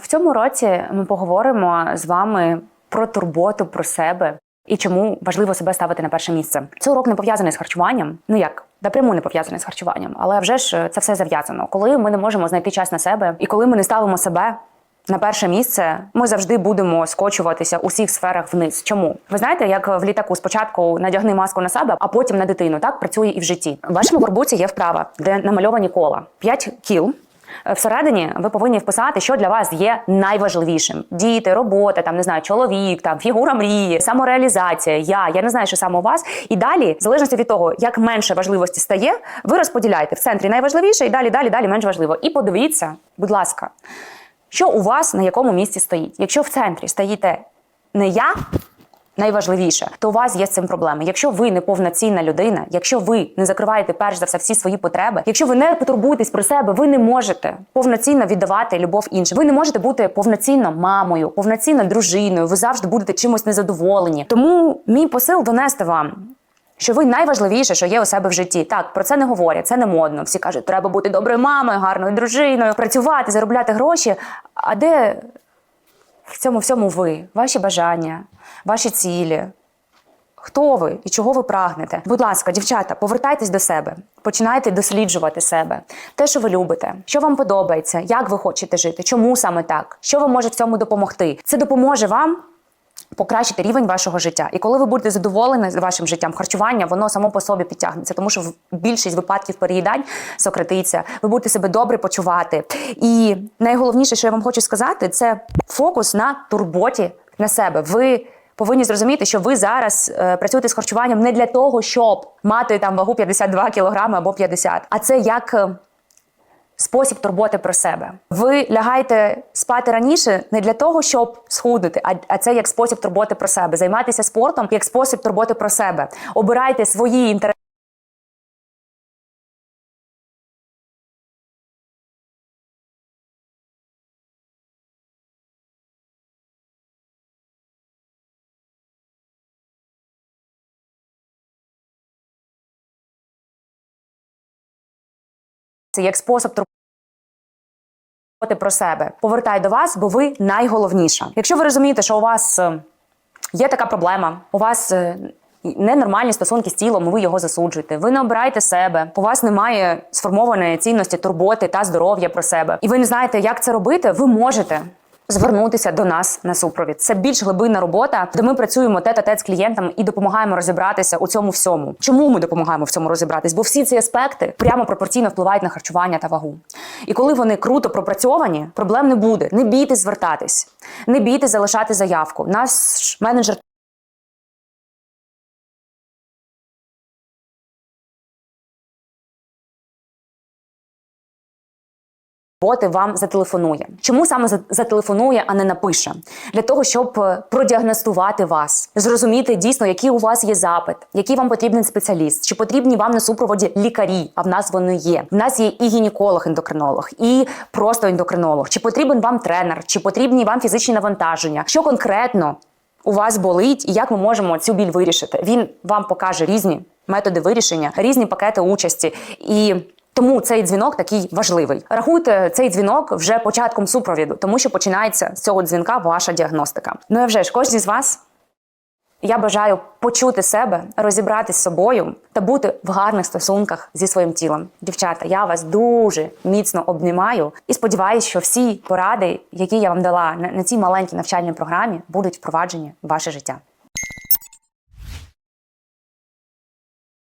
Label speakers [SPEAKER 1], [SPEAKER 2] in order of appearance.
[SPEAKER 1] В цьому році ми поговоримо з вами про турботу про себе і чому важливо себе ставити на перше місце. Цей урок не пов'язаний з харчуванням. Ну як? Напряму не пов'язаний з харчуванням, але вже ж це все зав'язано. Коли ми не можемо знайти час на себе, і коли ми не ставимо себе на перше місце, ми завжди будемо скочуватися у всіх сферах вниз. Чому ви знаєте, як в літаку спочатку надягни маску на себе, а потім на дитину? Так працює і в житті. В вашому горбуці є вправа, де намальовані кола 5 кіл. Е, Всередині ви повинні вписати, що для вас є найважливішим: діти, робота, там не знаю, чоловік, там фігура мрії, самореалізація. Я я не знаю, що саме у вас. І далі, в залежності від того, як менше важливості стає, ви розподіляєте в центрі найважливіше, і далі, далі, далі менш важливо. І подивіться, будь ласка, що у вас на якому місці стоїть. Якщо в центрі стоїте не я. Найважливіше, то у вас є з цим проблеми. Якщо ви не повноцінна людина, якщо ви не закриваєте перш за все всі свої потреби, якщо ви не потурбуєтесь про себе, ви не можете повноцінно віддавати любов іншим. Ви не можете бути повноцінно мамою, повноцінно дружиною. Ви завжди будете чимось незадоволені. Тому мій посил донести вам. Що ви найважливіше, що є у себе в житті. Так, про це не говорять, це не модно. Всі кажуть, треба бути доброю мамою, гарною дружиною, працювати, заробляти гроші. А де в цьому всьому ви, ваші бажання, ваші цілі. Хто ви і чого ви прагнете? Будь ласка, дівчата, повертайтесь до себе, починайте досліджувати себе, те, що ви любите, що вам подобається, як ви хочете жити, чому саме так, що вам може в цьому допомогти. Це допоможе вам покращити рівень вашого життя. І коли ви будете задоволені вашим життям, харчування воно само по собі підтягнеться, тому що в більшість випадків переїдань сократиться, ви будете себе добре почувати. І найголовніше, що я вам хочу сказати, це фокус на турботі на себе. Ви повинні зрозуміти, що ви зараз е, працюєте з харчуванням не для того, щоб мати там вагу 52 кілограми або 50, а це як. Спосіб турботи про себе. Ви лягаєте спати раніше не для того, щоб схуднути, а це як спосіб турботи про себе. Займатися спортом як спосіб турботи про себе. Обирайте свої інтереси. Як спосіб турботи про себе. Повертай до вас, бо ви найголовніша. Якщо ви розумієте, що у вас е, є така проблема, у вас е, ненормальні стосунки з тілом, ви його засуджуєте. Ви не обираєте себе, у вас немає сформованої цінності турботи та здоров'я про себе, і ви не знаєте, як це робити. Ви можете. Звернутися до нас на супровід. Це більш глибинна робота, де ми працюємо тет а тет з клієнтом і допомагаємо розібратися у цьому всьому. Чому ми допомагаємо в цьому розібратись? Бо всі ці аспекти прямо пропорційно впливають на харчування та вагу. І коли вони круто пропрацьовані, проблем не буде. Не бійтесь звертатись, не бійтесь залишати заявку. Наш менеджер Боти вам зателефонує. Чому саме зателефонує, а не напише? Для того, щоб е, продіагностувати вас, зрозуміти дійсно, який у вас є запит, який вам потрібен спеціаліст, чи потрібні вам на супроводі лікарі. А в нас вони є. В нас є і гінеколог, ендокринолог, і просто ендокринолог. Чи потрібен вам тренер, чи потрібні вам фізичні навантаження? Що конкретно у вас болить, і як ми можемо цю біль вирішити? Він вам покаже різні методи вирішення, різні пакети участі і. Тому цей дзвінок такий важливий. Рахуйте цей дзвінок вже початком супровіду, тому що починається з цього дзвінка ваша діагностика. Ну і вже ж кожній з вас. Я бажаю почути себе, розібратись з собою та бути в гарних стосунках зі своїм тілом. Дівчата, я вас дуже міцно обнімаю і сподіваюся, що всі поради, які я вам дала на цій маленькій навчальній програмі, будуть впроваджені в ваше життя.